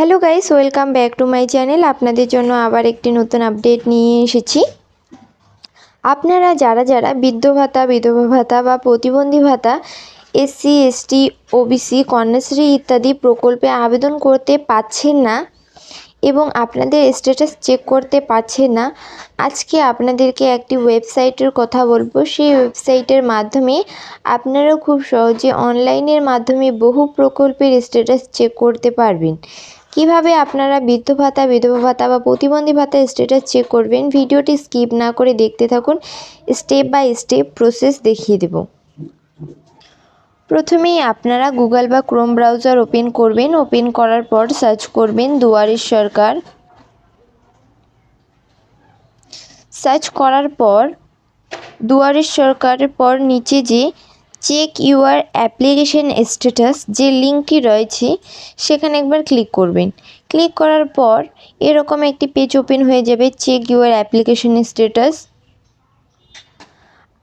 Hello guys, welcome back to my channel. আপনাদের জন্য আবার একটি নতুন আপডেট নিয়ে এসেছি। আপনারা যারা যারা বৃদ্ধ ভাতা, বিধবা ভাতা বা প্রতিবন্ধী ভাতা এসসি এসটি ওবিসি কন্যাশ্রী ইত্যাদি প্রকল্পে আবেদন করতে পারছেন না এবং আপনাদের স্ট্যাটাস চেক করতে পারছেন না, আজকে আপনাদেরকে একটি ওয়েবসাইটের কথা বলব। সেই ওয়েবসাইটের মাধ্যমে আপনারাও খুব সহজে অনলাইনের মাধ্যমে বহু প্রকল্পের স্ট্যাটাস চেক করতে পারবেন। কীভাবে আপনারা বৃদ্ধ ভাতা, বিধবা ভাতা বা প্রতিবন্ধী ভাতা স্ট্যাটাস চেক করবেন, ভিডিওটি স্কিপ না করে দেখতে থাকুন। স্টেপ বাই স্টেপ প্রসেস দেখিয়ে দেব। প্রথমেই আপনারা গুগল বা ক্রোম ব্রাউজার ওপেন করবেন। ওপেন করার পর সার্চ করবেন দুয়ারের সরকার। সার্চ করার পর দুয়ারের সরকারের পর নিচে যে চেক ইউর অ্যাপ্লিকেশন স্ট্যাটাস যে লিঙ্কটি রয়েছে, সেখানে একবার ক্লিক করবেন। ক্লিক করার পর এরকম একটি পেজ ওপেন হয়ে যাবে চেক ইউর অ্যাপ্লিকেশন স্ট্যাটাস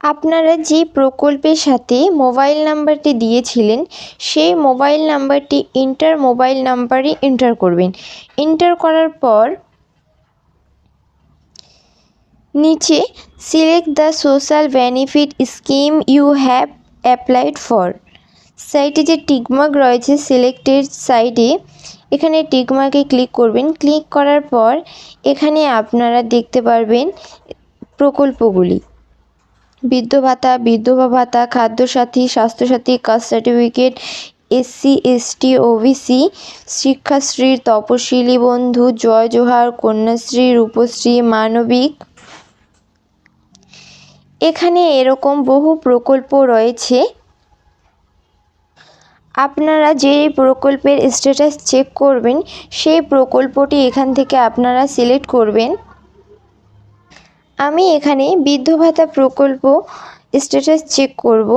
আপনারা যে প্রকল্পের সাথে মোবাইল নাম্বারটি দিয়েছিলেন, সেই মোবাইল নাম্বারটি ইন্টার মোবাইল নাম্বারই এন্টার করবেন। এন্টার করার পর নিচে select the social benefit scheme you have applied for সাইটে যে টিকমার্ক রয়েছে সিলেক্টেড সাইডে এখানে টিকমার্কে ক্লিক করবেন। ক্লিক করার পর এখানে আপনারা দেখতে পারবেন প্রকল্পগুলি। বৃদ্ধ ভাতা, বিধবা ভাতা, Khadyasathi, Swasthyasathi, caste certificate SC ST OBC Shikshashree Taposhili Bandhu, জয় জোহার, কন্যাশ্রী, রূপশ্রী, মানবিক এখানে এরকম বহু প্রকল্প রয়েছে। আপনারা যে প্রকল্পের স্ট্যাটাস চেক করবেন, সেই প্রকল্পটি এখান থেকে আপনারা সিলেক্ট করবেন। আমি এখানে বৃদ্ধ ভাতা প্রকল্প স্ট্যাটাস চেক করব,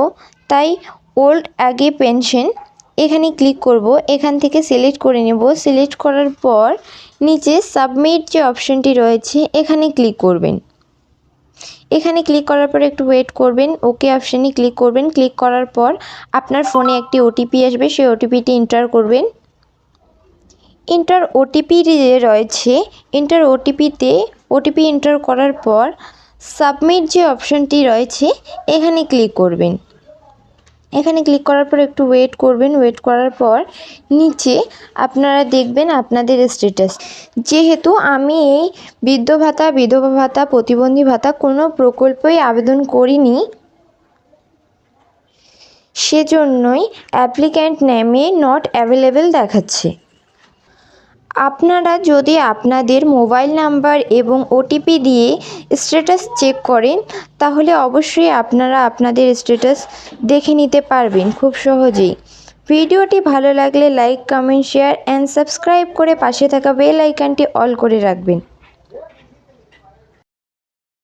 তাই ওল্ড আগে পেনশন এখানে ক্লিক করব, এখান থেকে সিলেক্ট করে নেব। সিলেক্ট করার পর নিচে সাবমিট যে অপশানটি রয়েছে, এখানে ক্লিক করবেন। এখানে ক্লিক করার পর একটু ওয়েট করবেন ওকে অপশানে ক্লিক করবেন। ক্লিক করার পর আপনার ফোনে একটি ওটিপি আসবে, সেই ওটিপিটি এন্টার করবেন। এন্টার ওটিপি রয়েছে এন্টার ওটিপিতে ওটিপি এন্টার করার পর সাবমিট যে অপশানটি রয়েছে, এখানে ক্লিক করবেন। এখানে ক্লিক করার পর একটু ওয়েট করবেন ওয়েট করার পর নিচে আপনারা দেখবেন আপনাদের স্ট্যাটাস যেহেতু আমি এই বৃদ্ধ ভাতা, বিধবা ভাতা, প্রতিবন্ধী ভাতা কোনো প্রকল্পই আবেদন করিনি, সেজন্যই অ্যাপ্লিক্যান্ট নেমে নট অ্যাভেলেবেল দেখাচ্ছে। আপনারা যদি আপনাদের মোবাইল নাম্বার এবং ওটিপি দিয়ে স্ট্যাটাস চেক করেন, তাহলে অবশ্যই আপনারা আপনাদের স্ট্যাটাস দেখে নিতে পারবেন খুব সহজেই। ভিডিওটি ভালো লাগলে like, comment, share and subscribe করে পাশে থাকা বেল আইকনটি অল করে রাখবেন।